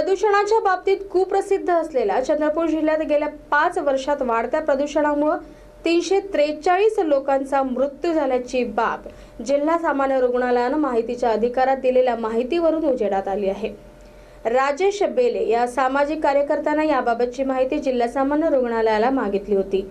प्रदूषणाच्या बाबतीत कुप्रसिद्ध असलेल्या चंद्रपूर जिल्ह्यात गेल्या पाच वर्षात वाढत्या प्रदूषणामुळे तीनशे त्रेचाळीस लोकांचा मृत्यू झाल्याची बाब जिल्हा सामान्य रुग्णालयानं माहितीच्या अधिकारात दिलेल्या माहितीवरून उजेडात आली आहे. राजेश बेले या सामाजिक कार्यकर्त्यानं याबाबतची माहिती जिल्हा सामान्य रुग्णालयाला मागितली होती.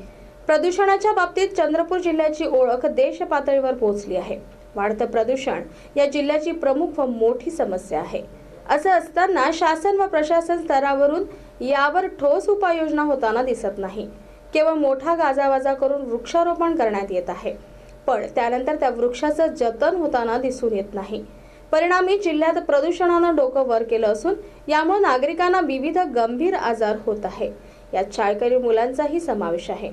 प्रदूषणाच्या बाबतीत चंद्रपूर जिल्ह्याची ओळख देश पातळीवर पोहोचली आहे. वाढतं प्रदूषण या जिल्ह्याची प्रमुख व मोठी समस्या आहे. असं असताना शासन व प्रशासन स्तरावरून यावर ठोस उपाययोजना होताना दिसत नाही. केवळ मोठा गाजावाजा करून वृक्षारोपण करण्यात येत आहे. पण त्यानंतर त्या वृक्षाचं जतन होताना दिसून येत नाही. परिणामी जिल्ह्यात प्रदूषणानं डोकं वर केलं असून यामुळे नागरिकांना विविध गंभीर आजार होत आहे. यात शाळकरी मुलांचाही समावेश आहे.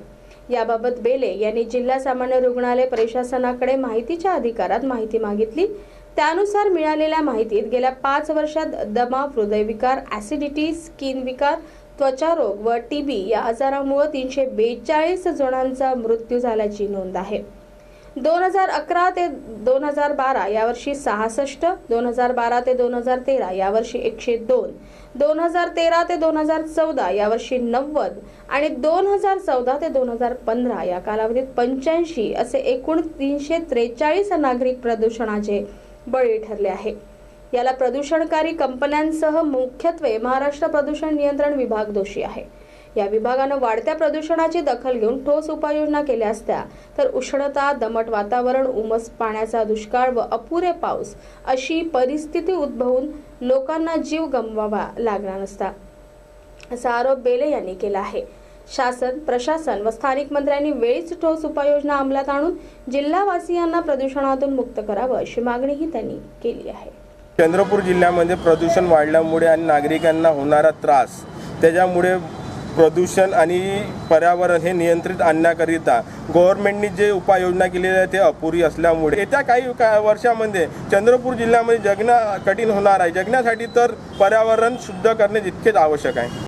याबाबत बेले यांनी जिल्हा सामान्य रुग्णालय प्रशासनाकडे माहितीच्या अधिकारात माहिती मागितली. त्यानुसार मिळालेल्या माहितीत गेल्या पाच वर्षात दमा हृदयविकार ॲसिडिटी स्किन विकार त्वचारोग व टीबी या आजारामुळे तीनशे बेचाळीस जणांचा मृत्यू झाल्याची नोंद आहे. दोन हजार अकरा ते दोन हजार बारा यावर्षी सहासष्ट दोन हजार बारा ते दोन हजार तेरा यावर्षी एकशे दोन दोन हजार तेरा ते दोन हजार चौदा यावर्षी नव्वद आणि दोन हजार चौदा ते दोन हजार पंधरा या कालावधीत पंच्याऐंशी असे एकूण तीनशे त्रेचाळीस नागरिक प्रदूषणाचे बळी ठरले आहे. याला प्रदूषणकारी कंपन्यांसह मुख्यत्वे महाराष्ट्र प्रदूषण नियंत्रण विभाग दोषी आहे. या विभागानं वाढत्या प्रदूषणाची दखल घेऊन ठोस उपाययोजना केल्या असत्या तर उष्णता दमट वातावरण उमस पाण्याचा दुष्काळ व अपुरे पाऊस अशी परिस्थिती उद्भवून लोकांना जीव गमवावा लागणार नसता असा आरोप बेले यांनी केला आहे. शासन प्रशासन व स्थानिक मंत्र्यांनी वेळीच ठोस उपाययोजना अंमलात आणून जिल्हावासियांना प्रदूषणातून मुक्त करावं अशी मागणीही त्यांनी केली आहे. चंद्रपूर जिल्ह्यामध्ये प्रदूषण वाढल्यामुळे आणि नागरिकांना होणारा त्रास त्याच्यामुळे प्रदूषण आणि पर्यावरण हे नियंत्रित आणण्याकरिता गव्हर्नमेंटनी जे उपाययोजना केलेली आहे ते अपुरी असल्यामुळे. येत्या काही का वर्षामध्ये चंद्रपूर जिल्ह्यामध्ये जगणं कठीण होणार आहे. जगण्यासाठी तर पर्यावरण शुद्ध करणे जितकेच आवश्यक आहे.